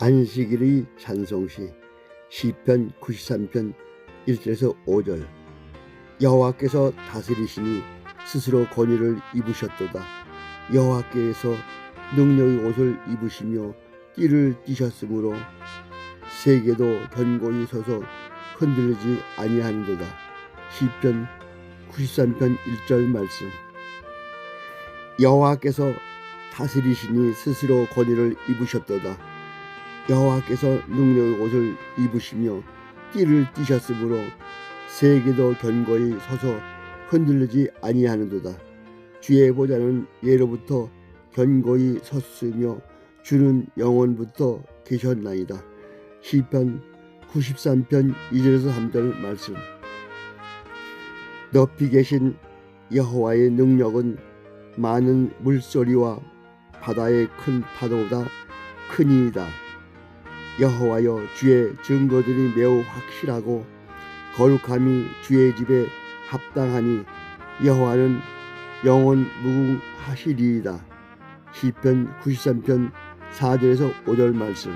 안식일의 찬송시 시편 93편 1절에서 5절. 여호와께서 다스리시니 스스로 권위를 입으셨도다. 여호와께서 능력의 옷을 입으시며 띠를 띠셨으므로 세계도 견고히 서서 흔들리지 아니하는도다. 시편 93편 1절 말씀. 여호와께서 다스리시니 스스로 권위를 입으셨도다 여호와께서 능력의 옷을 입으시며 띠를 띠셨으므로 세계도 견고히 서서 흔들리지 아니하는도다. 주의 보좌는 예로부터 견고히 섰으며 주는 영원부터 계셨나이다. 시편 93편 2절에서 3절 말씀 높이 계신 여호와의 능력은 많은 물소리와 바다의 큰 파도보다 크니이다. 여호와여 주의 증거들이 매우 확실하고 거룩함이 주의 집에 합당하니 여호와는 영원 무궁하시리이다. 시편 93편 4절에서 5절 말씀